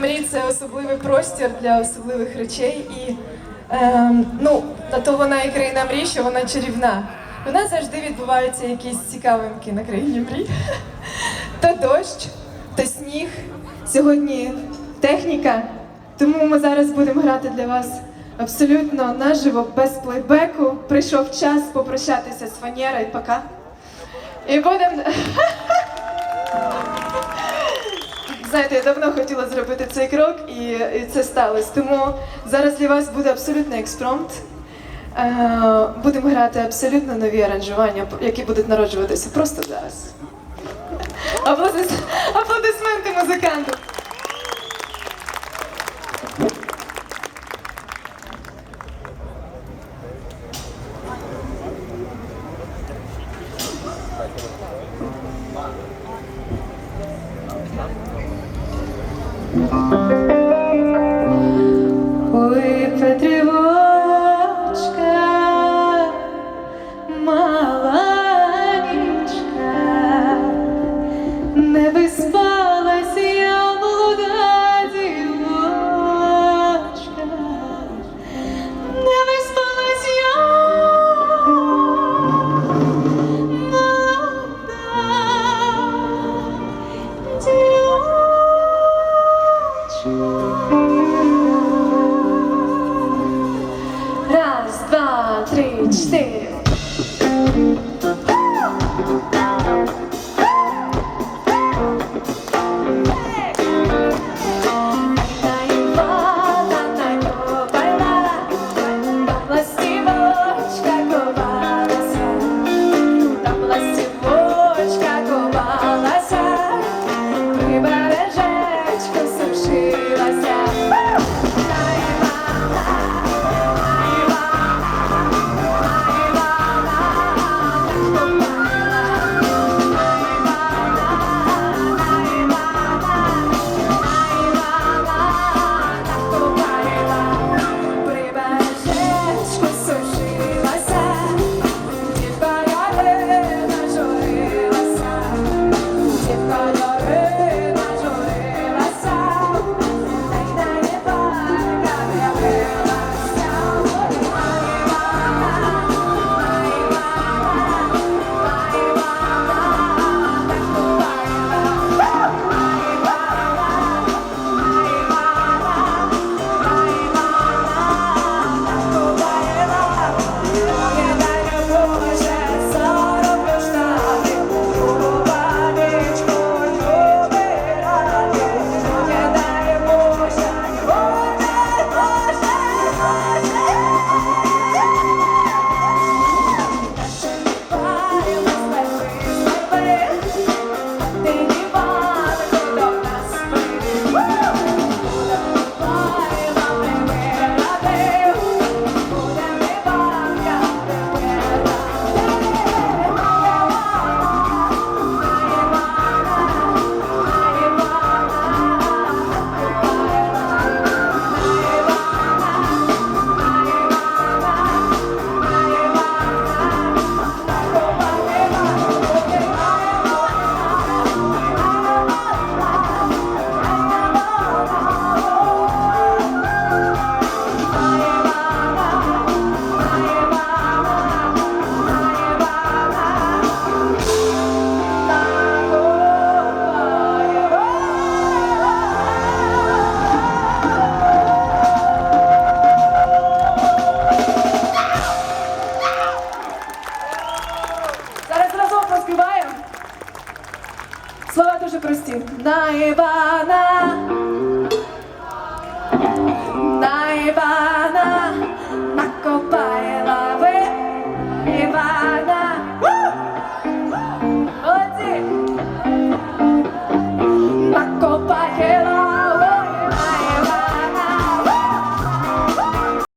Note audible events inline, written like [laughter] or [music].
мрій це особливий простір для особливих речей. І ем, ну, на то вона і країна мрій, що вона чарівна. У нас завжди відбуваються якісь цікавинки на країні мрій. [laughs] То дощ, то сніг. Сьогодні техніка. Тому ми зараз будемо грати для вас абсолютно наживо, без плейбеку. Прийшов час попрощатися з фанерою. Пока. І будемо. [laughs] Знаєте, я давно хотіла зробити цей крок, і, це сталося. Тому зараз для вас буде абсолютний експромт. Е, будемо грати абсолютно нові аранжування, які будуть народжуватися просто зараз. Аплодисменти Аплодисменти Раз, два, три, чотири. Слова дуже прості. Наїбана. Івана. На Івана.